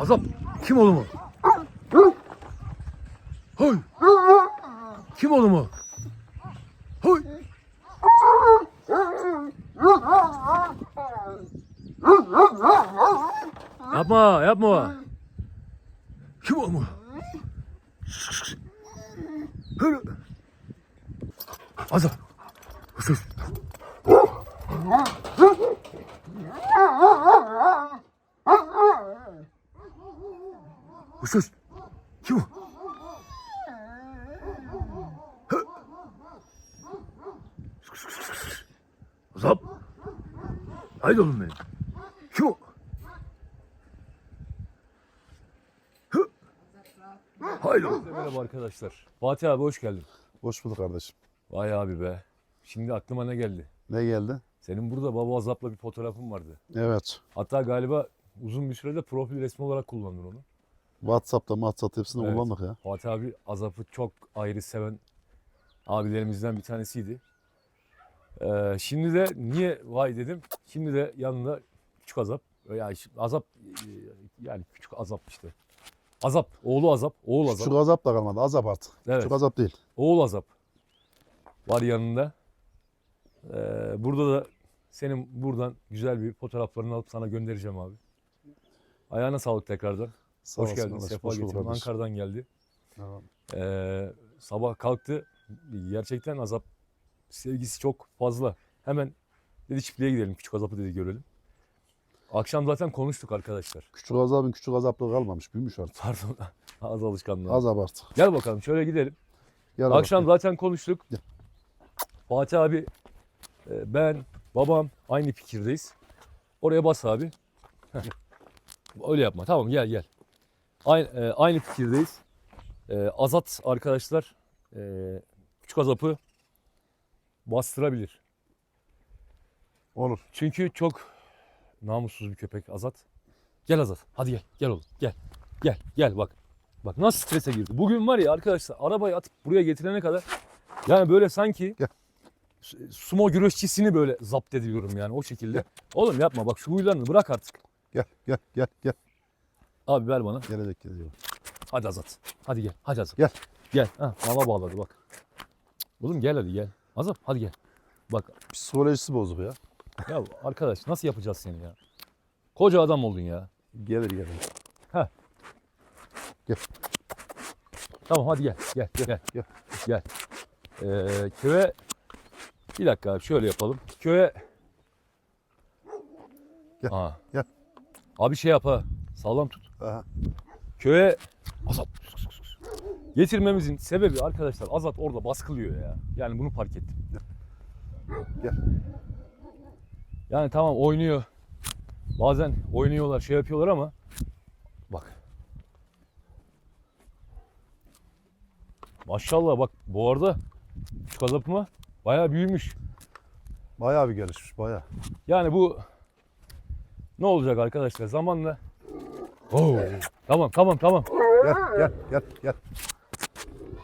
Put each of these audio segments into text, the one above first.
Azap. Kim oğlum o? Hoy. Kim oğlum o? Hoy. Yapma, yapma. Kim o? Hırı. Azap. Sus. Sus. Kim o? Hı. Azap. Haydi oğlum benim. Kim o? Hı. Haydi oğlum. Merhaba arkadaşlar. Fatih abi hoş geldin. Hoş bulduk kardeşim. Vay abi be. Şimdi aklıma ne geldi? Ne geldi? Senin burada baba azapla bir fotoğrafın vardı. Evet. Hatta galiba uzun bir sürede profil resmi olarak kullandın onu. Whatsapp'ta WhatsApp hepsini Evet. kullandık ya. Fatih abi azapı çok ayrı seven abilerimizden bir tanesiydi. Ee, şimdi de niye vay dedim. Şimdi de yanında küçük azap. Yani azap e, yani küçük azap işte. Azap, oğlu azap, oğul azap. Küçük azap da kalmadı. Azap artık. Evet. Küçük azap değil. Oğul azap var yanında. Ee, burada da senin buradan güzel bir fotoğraflarını alıp sana göndereceğim abi. Ayağına sağlık tekrardan. Sağ Hoş geldin, sefa hoş getirdin. Ankara'dan geldi. Tamam. Ee, sabah kalktı. Gerçekten azap sevgisi çok fazla. Hemen dedi çiftliğe gidelim. Küçük azapı dedi görelim. Akşam zaten konuştuk arkadaşlar. Küçük azabın küçük azaplığı kalmamış. Büyümüş artık. Pardon. Az alışkanlığı. Azap artık. Gel bakalım şöyle gidelim. Gel Akşam bakalım. zaten konuştuk. Gel. Fatih abi, e, ben, babam aynı fikirdeyiz. Oraya bas abi. Öyle yapma. Tamam gel gel. Aynı, e, aynı fikirdeyiz. E, Azat arkadaşlar e, küçük azapı bastırabilir. Olur. Çünkü çok namussuz bir köpek Azat. Gel Azat. Hadi gel. Gel oğlum. Gel. Gel. Gel bak. Bak nasıl strese girdi. Bugün var ya arkadaşlar arabayı atıp buraya getirene kadar yani böyle sanki Gel. su- sumo güreşçisini böyle zapt ediyorum yani o şekilde. Oğlum yapma bak şu huylarını bırak artık. Gel gel gel gel. Abi ver bana. Gelecek gelecek. Hadi Azat. Hadi gel. Hadi Azat. Gel. Gel. Ha, mama bağladı bak. Oğlum gel hadi gel. Azat hadi gel. Bak Psikolojisi bozuk ya. ya arkadaş nasıl yapacağız seni ya? Koca adam oldun ya. Gelir gelir. Tamam hadi gel. Gel gel. Gel. Gel. Ee, köye bir dakika abi şöyle yapalım. Köye Gel, Aa. gel. Abi şey yap ha. Sağlam tut. Aha. Köye Azat getirmemizin sebebi arkadaşlar Azat orada baskılıyor ya. Yani bunu fark ettim. Gel. Yani tamam oynuyor. Bazen oynuyorlar, şey yapıyorlar ama bak. Maşallah bak bu arada şu kazapıma bayağı büyümüş. Bayağı bir gelişmiş bayağı. Yani bu ne olacak arkadaşlar zamanla Oo. Tamam tamam tamam. Gel gel gel gel.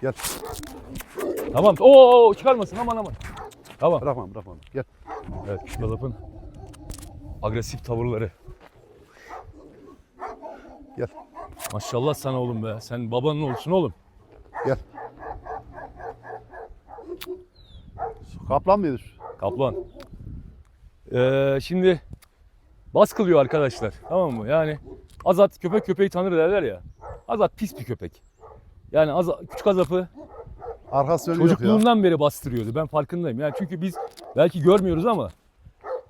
Gel. Tamam. Oo çıkarmasın aman aman. Tamam. Bırakma bırakma. Gel. Evet şu kazapın agresif tavırları. Gel. Maşallah sana oğlum be. Sen babanın olsun oğlum. Gel. Kaplan mıydı? şu? Kaplan. Ee, şimdi baskılıyor arkadaşlar. Tamam mı? Yani Azat köpek köpeği tanır derler ya. Azat pis bir köpek. Yani Azat, küçük Azap'ı Arkası yok ya. çocukluğundan beri bastırıyordu. Ben farkındayım. Yani çünkü biz belki görmüyoruz ama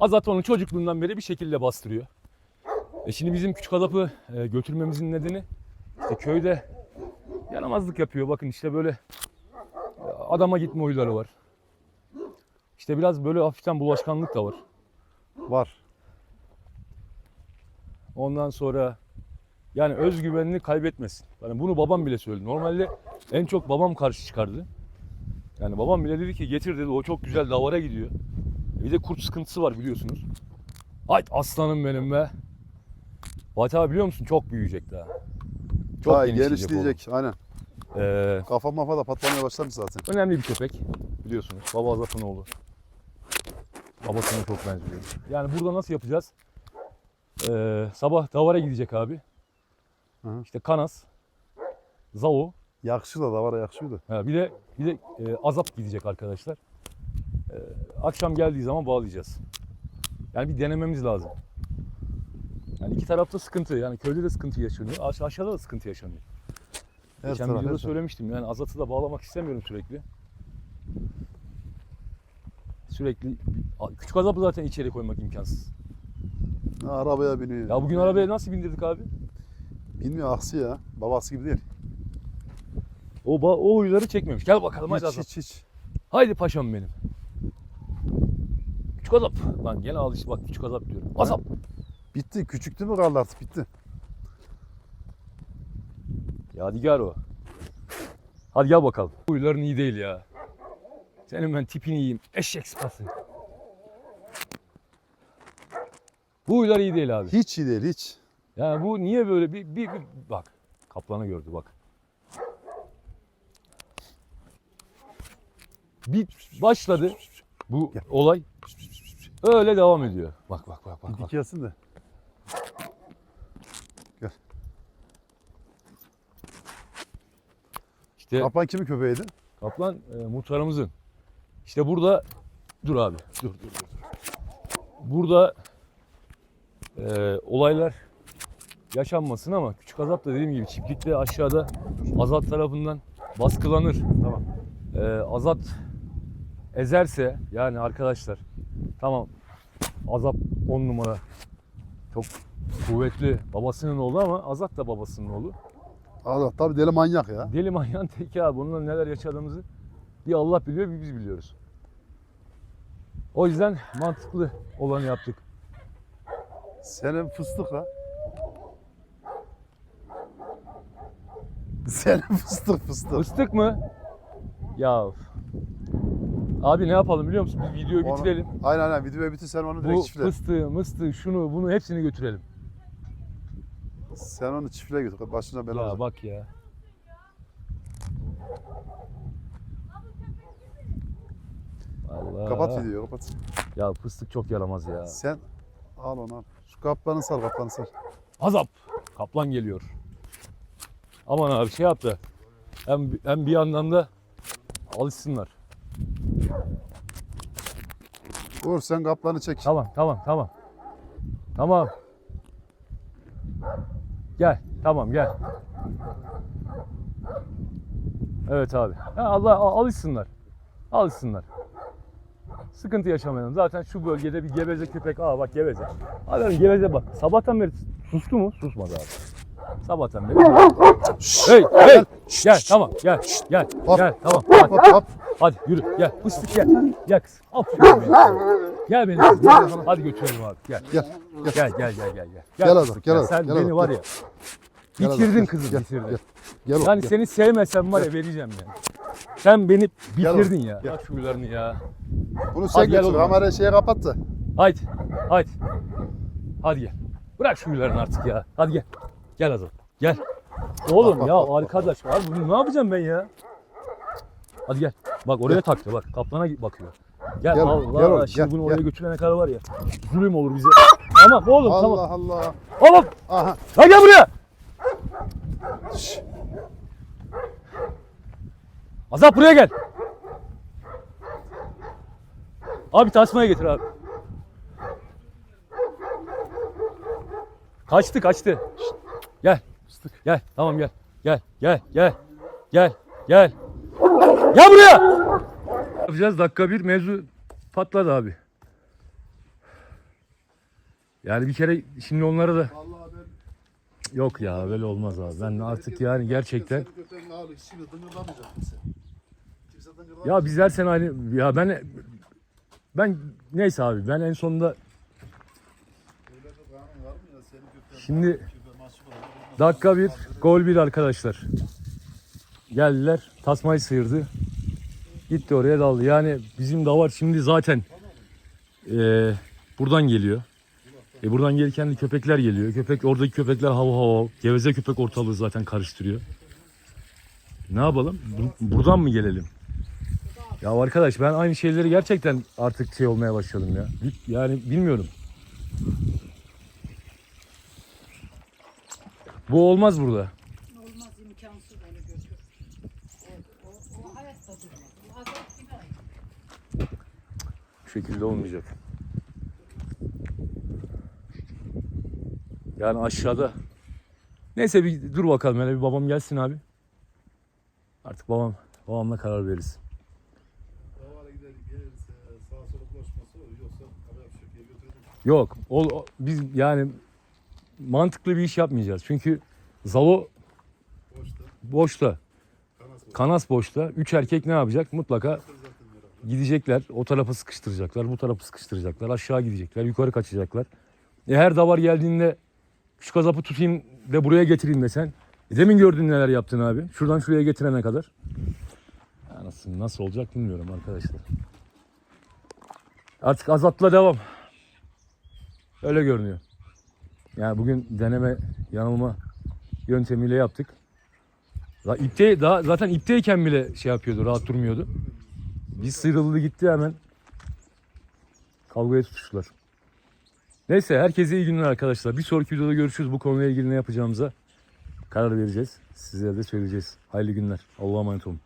Azat onu çocukluğundan beri bir şekilde bastırıyor. E şimdi bizim küçük Azap'ı e, götürmemizin nedeni işte köyde yaramazlık yapıyor. Bakın işte böyle e, adama gitme huyları var. İşte biraz böyle hafiften bulaşkanlık da var. Var. Ondan sonra yani özgüvenini kaybetmesin. Yani bunu babam bile söyledi. Normalde en çok babam karşı çıkardı. Yani babam bile dedi ki getir dedi o çok güzel davara gidiyor. Bir de kurt sıkıntısı var biliyorsunuz. Ay aslanım benim be. Fatih abi biliyor musun çok büyüyecek daha. Çok Daha genişleyecek. Aynen. Ee, Kafa mafa da patlamaya başlamış zaten. önemli bir köpek biliyorsunuz. Baba Azat'ın oğlu. Babasına çok benziyor. Yani burada nasıl yapacağız? Ee, sabah davara gidecek abi. Hı. işte kanas, zao, Yakışır da davara yakışıyor da. ha, bir de bir de e, azap gidecek arkadaşlar. E, akşam geldiği zaman bağlayacağız. Yani bir denememiz lazım. Yani iki tarafta sıkıntı. Yani köyde de sıkıntı yaşanıyor. Aş- aşağıda da sıkıntı yaşanıyor. Her Geçen taraf, videoda söylemiştim. Yani azatı da bağlamak istemiyorum sürekli. Sürekli küçük azapı zaten içeri koymak imkansız. Ha, arabaya biniyor. Ya bugün arabaya nasıl bindirdik abi? Bilmiyor aksi ya. Babası gibi değil. O ba- o huyları çekmemiş. Gel bakalım hadi Hiç azap. hiç hiç. Haydi paşam benim. Küçük azap. Lan gene al işte bak küçük azap diyorum. Azap. Bitti. Küçüktü mü kaldı artık bitti. Yadigar o. Hadi gel bakalım. Huyların iyi değil ya. Senin ben tipini yiyeyim. Eşek sıpası. Bu huylar iyi değil abi. Hiç iyi değil hiç. Yani bu niye böyle bir, bir, bir bak. Kaplanı gördü bak. Bir başladı bu Gel. olay. Öyle devam ediyor. Bak bak bak bak. Bir bak. gelsin de. İşte Kaplan kimin köpeğiydi? kaplan e, muhtarımızın. İşte burada dur abi. Dur dur dur. dur. Burada e, olaylar yaşanmasın ama küçük azap da dediğim gibi çiftlikte aşağıda azat tarafından baskılanır. Tamam. Ee, Azat ezerse yani arkadaşlar tamam Azap 10 numara çok kuvvetli babasının oğlu ama Azat da babasının oğlu. Allah tabii deli manyak ya. Deli manyağın teki abi bununla neler yaşadığımızı bir Allah biliyor bir biz biliyoruz. O yüzden mantıklı olanı yaptık. Senin fıstık la. Senin fıstık fıstık. Fıstık mı? Ya abi ne yapalım biliyor musun? Biz videoyu Onu- bitirelim. Aynen aynen videoyu bitir sen onu direkt Bu çiftle. fıstığı, mıstığı, şunu, bunu hepsini götürelim. Sen onu çiftle götür. Başına bela Ya olacak. bak ya. Allah. Kapat videoyu kapat. Ya fıstık çok yaramaz ya. Sen al onu al. Şu kaplanı sar kaplanı sar. Azap. Kaplan geliyor. Aman abi şey yap da. Hem, hem bir yandan da alışsınlar. Uğur sen kaplanı çek. Tamam tamam tamam. Tamam. Gel. Tamam gel. Evet abi. Ha, Allah alışsınlar. Alışsınlar. Sıkıntı yaşamayalım. Zaten şu bölgede bir geveze köpek. Aa bak geveze. Abi geveze bak. Sabahtan beri sustu mu? Susmadı abi. Sabahtan beri. Hey hey. Gel tamam gel. Gel. Hop, Gel tamam. Hop Hadi. hop hop. Hadi yürü gel. Fıstık gel. Gel kız. Aferin benim. Gel. Gel. Hadi götürelim abi. Gel. Gel. Gel gel gel gel gel. Gel adam, fıstık, gel adam, Sen gel beni adam, var gel. ya. Gel adam, Bitirdin gel, kızım gel, bitirdin. Gel. Gel oğlum, Yani gel. seni sevmesem var ya vereceğim yani. Sen beni Gel bitirdin ya. gel. Bak şu huylarını ya. Bunu sen Hadi gel götür. Kamerayı şeye kapat da. Haydi. Haydi. Hadi gel. Bırak şu huylarını artık ya. Hadi gel. Gel Azam. Gel. Oğlum bak, ya bak, bak. arkadaş abi bunu ne yapacağım ben ya? Hadi gel. Bak oraya taktı bak. Kaplana bakıyor. Gel, Gel, Allah gel oğlum, şimdi gel, bunu oraya gel. götürene kadar var ya. Zulüm olur bize. Tamam oğlum tamam. Allah Allah. Oğlum Aha. lan gel buraya. Şş. Azap buraya gel. Abi tasmaya getir abi. Kaçtı kaçtı. Şşt, Gel. Gel tamam gel. Gel gel gel. Gel gel. Gel buraya. Yapacağız dakika bir mevzu patladı abi. Yani bir kere şimdi onlara da Vallahi ben yok ya böyle olmaz abi. Ben artık yani gerçekten şimdi. Ya biz her sene aynı ya ben ben neyse abi ben en sonunda Öyle dakika bir gol bir arkadaşlar. Geldiler tasmayı sıyırdı. Gitti oraya daldı. Yani bizim davar şimdi zaten eee, buradan geliyor. E buradan gelirken de köpekler geliyor. Köpek oradaki köpekler hav hav hav. Geveze köpek ortalığı zaten karıştırıyor. Ne yapalım? Bu- buradan mı gelelim? Ya arkadaş ben aynı şeyleri gerçekten artık şey olmaya başladım ya. Yani bilmiyorum. Bu olmaz burada. Olmaz imkansız onu götür. O, o, o hayatta durmaz. Bu azap gibi ay. Bu şekilde olmayacak. Yani aşağıda. Neyse bir dur bakalım hele bir babam gelsin abi. Artık babam babamla karar veririz. Yok o, o- biz yani mantıklı bir iş yapmayacağız. Çünkü Zalo Boşta. boşta. Kanas boşta. Üç erkek ne yapacak? Mutlaka gidecekler. O tarafı sıkıştıracaklar. Bu tarafı sıkıştıracaklar. Aşağı gidecekler. Yukarı kaçacaklar. E her davar geldiğinde şu kazapı tutayım de buraya getireyim desen. E demin gördün neler yaptın abi. Şuradan şuraya getirene kadar. Ya nasıl, nasıl olacak bilmiyorum arkadaşlar. Artık azatla devam. Öyle görünüyor. Yani bugün deneme yanılma yöntemiyle yaptık. Daha ipte, daha zaten ipteyken bile şey yapıyordu, rahat durmuyordu. Bir sıyrıldı gitti hemen. Kavgaya tutuştular. Neyse herkese iyi günler arkadaşlar. Bir sonraki videoda görüşürüz. Bu konuyla ilgili ne yapacağımıza karar vereceğiz. Sizlere de söyleyeceğiz. Hayırlı günler. Allah'a emanet olun.